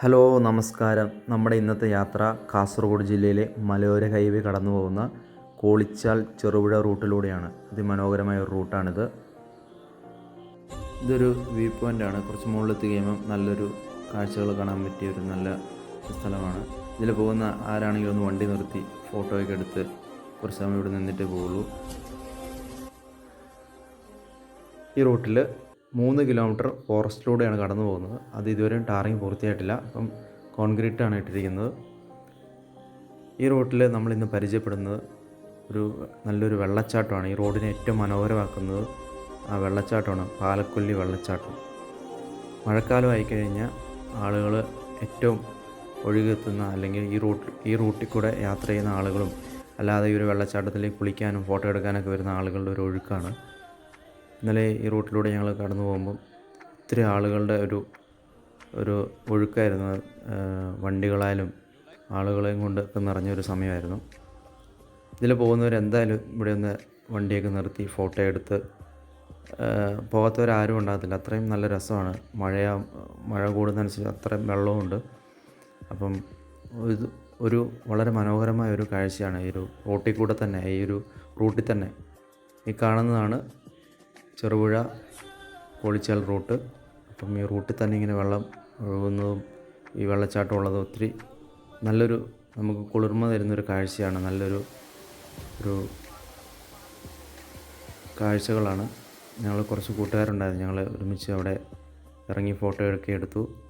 Hello നമസ്കാരം. നമ്മുടെ ഇന്നത്തെ യാത്ര കാസർഗോഡ് ജില്ലയിലെ മലയോര ഹൈവേ കടന്നു പോകുന്ന കോളിച്ചാൽ ചെറുപുഴ റൂട്ടിലൂടെയാണ്. അതിമനോഹരമായ ഒരു റൂട്ടാണിത്. ഇതൊരു വ്യൂ ആണ്. കുറച്ച് മുകളിലെത്തി കഴിയുമ്പം നല്ലൊരു കാഴ്ചകൾ കാണാൻ പറ്റിയ ഒരു നല്ല സ്ഥലമാണ്. ഇതിൽ പോകുന്ന ആരാണെങ്കിലും ഒന്ന് വണ്ടി നിർത്തി ഫോട്ടോയൊക്കെ എടുത്ത് കുറച്ച് സമയം ഇവിടെ നിന്നിട്ടേ പോകുള്ളൂ ഈ റൂട്ടിൽ മൂന്ന് കിലോമീറ്റർ ഫോറസ്റ്റിലൂടെയാണ് കടന്നു പോകുന്നത്. അത് ഇതുവരെയും ടാറിങ് പൂർത്തിയായിട്ടില്ല. അപ്പം കോൺക്രീറ്റാണ് ഇട്ടിരിക്കുന്നത്. ഈ റോട്ടിൽ നമ്മൾ ഇന്ന് പരിചയപ്പെടുന്നത് ഒരു നല്ലൊരു വെള്ളച്ചാട്ടമാണ്. ഈ റോഡിനെ ഏറ്റവും മനോഹരമാക്കുന്നത് ആ വെള്ളച്ചാട്ടമാണ്. പാലക്കൊല്ലി വെള്ളച്ചാട്ടം. മഴക്കാലം ആയിക്കഴിഞ്ഞാൽ ആളുകൾ ഏറ്റവും ഒഴുകെത്തുന്ന അല്ലെങ്കിൽ ഈ റൂട്ട് ഈ റൂട്ടിൽ കൂടെ യാത്ര ചെയ്യുന്ന ആളുകളും അല്ലാതെ ഈ ഒരു വെള്ളച്ചാട്ടത്തിലേക്ക് കുളിക്കാനും ഫോട്ടോ എടുക്കാനൊക്കെ വരുന്ന ആളുകളുടെ ഒരു ഒഴുക്കാണ്. ഇന്നലെ ഈ റൂട്ടിലൂടെ ഞങ്ങൾ കടന്നു പോകുമ്പം ഒത്തിരി ആളുകളുടെ ഒരു ഒരു ഒഴുക്കായിരുന്നു. വണ്ടികളായാലും ആളുകളെയും കൊണ്ട് ഒക്കെ നിറഞ്ഞൊരു സമയമായിരുന്നു. ഇതിൽ പോകുന്നവർ എന്തായാലും ഇവിടെ ഒന്ന് വണ്ടിയൊക്കെ നിർത്തി ഫോട്ടോ എടുത്ത് പോകാത്തവരാരും ഉണ്ടാകത്തില്ല. അത്രയും നല്ല രസമാണ്. മഴയാ മഴ കൂടുന്നതനുസരിച്ച് അത്രയും വെള്ളമുണ്ട് അപ്പം ഇത് ഒരു വളരെ മനോഹരമായ ഒരു കാഴ്ചയാണ് ഈ ഒരു റോട്ടിൽ കൂടെ തന്നെ ഈ ഒരു റൂട്ടിൽ തന്നെ ഈ കാണുന്നതാണ് ചെറുപുഴ കോളിച്ചാൽ റൂട്ട്. അപ്പം ഈ റൂട്ടിൽ തന്നെ ഇങ്ങനെ വെള്ളം ഒഴുകുന്നതും ഈ വെള്ളച്ചാട്ടം ഉള്ളതും ഒത്തിരി നല്ലൊരു നമുക്ക് കുളിർമ തരുന്നൊരു കാഴ്ചയാണ്. നല്ലൊരു ഒരു കാഴ്ചകളാണ്. ഞങ്ങൾ കുറച്ച് കൂട്ടുകാരുണ്ടായിരുന്നു. ഞങ്ങൾ ഒരുമിച്ച് അവിടെ ഇറങ്ങി ഫോട്ടോ ഒക്കെ എടുത്തു.